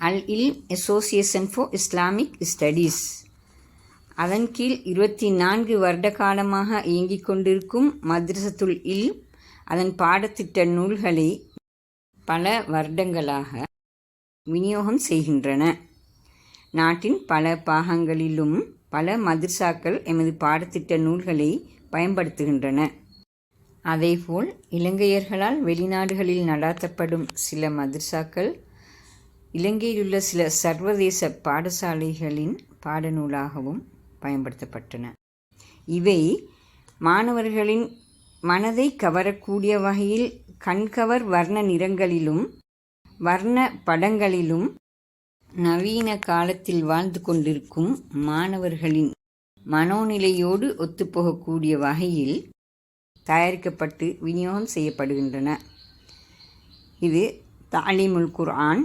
அல் இல் association for Islamic studies அதன் கீழ் இருபத்தி நான்கு வருட காலமாக இயங்கிக் கொண்டிருக்கும் மத்ரசத்துல் இல் அதன் பாடத்திட்ட நூல்களை பல வருடங்களாக விநியோகம் செய்கின்றன. நாட்டின் பல பாகங்களிலும் பல மதிர்சாக்கள் எமது பாடத்திட்ட நூல்களை பயன்படுத்துகின்றன. அதேபோல் இலங்கையர்களால் வெளிநாடுகளில் நடாத்தப்படும் சில மதிர்சாக்கள் இலங்கையிலுள்ள சில சர்வதேச பாடசாலைகளின் பாடநூலாகவும் பயன்படுத்தப்பட்டன. இவை மாணவர்களின் மனதை கவரக்கூடிய வகையில் கண்கவர் வர்ண நிறங்களிலும் வர்ண படங்களிலும் நவீன காலத்தில் வாழ்ந்து கொண்டிருக்கும் மாணவர்களின் மனோநிலையோடு ஒத்துப்போகக்கூடிய வகையில் தயாரிக்கப்பட்டு விநியோகம் செய்யப்படுகின்றன. இது தாலிமுல் குர்ஆன்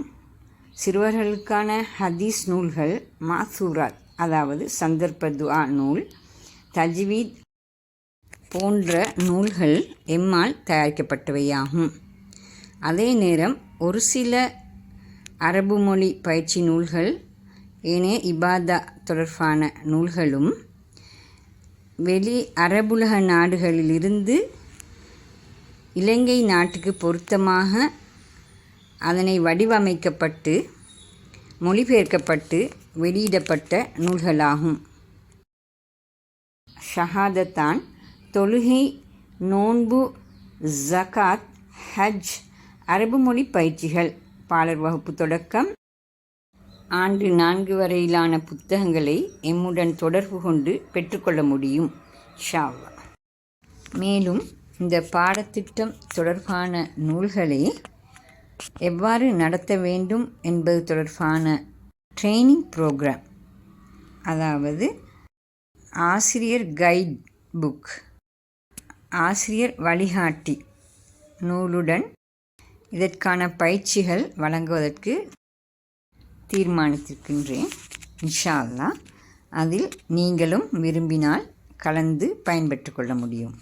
சிறுவர்களுக்கான ஹதீஸ் நூல்கள் மாசூராத் அதாவது சந்தர்ப்ப துஆ நூல் தஜ்வீத் போன்ற நூல்கள் எம்மால் தயாரிக்கப்பட்டவையாகும். அதே நேரம் ஒரு சில அரபு மொழி பயிற்சி நூல்கள் ஏனைய இபாதா தொடர்பான நூல்களும் வெளி அரபுலக நாடுகளிலிருந்து இலங்கை நாட்டுக்கு பொருத்தமாக அதனை வடிவமைக்கப்பட்டு மொழிபெயர்க்கப்பட்டு வெளியிடப்பட்ட நூல்களாகும். ஷஹாதத்தான் தொழுகை நோன்பு ஜகாத் ஹஜ் அரபு மொழி பயிற்சிகள் பாலர் வகுப்பு தொடக்கம். ஆண்டு நான்கு வரையிலான புத்தகங்களை எம்முடன் தொடர்பு கொண்டு பெற்றுக்கொள்ள முடியும் ஷாவா மேலும் இந்த பாடத்திட்டம் தொடர்பான நூல்களை எவ்வாறு நடத்த வேண்டும் என்பது தொடர்பான ட்ரைனிங் ப்ரோக்ராம். அதாவது ஆசிரியர் கைட் புக். ஆசிரியர் வழிகாட்டி நூலுடன் இதற்கான பயிற்சிகள் வழங்குவதற்கு தீர்மானித்திருக்கின்றேன். இன்ஷா அல்லாஹ் அதில் நீங்களும் விரும்பினால் கலந்து பயன்பெற்று கொள்ள முடியும்.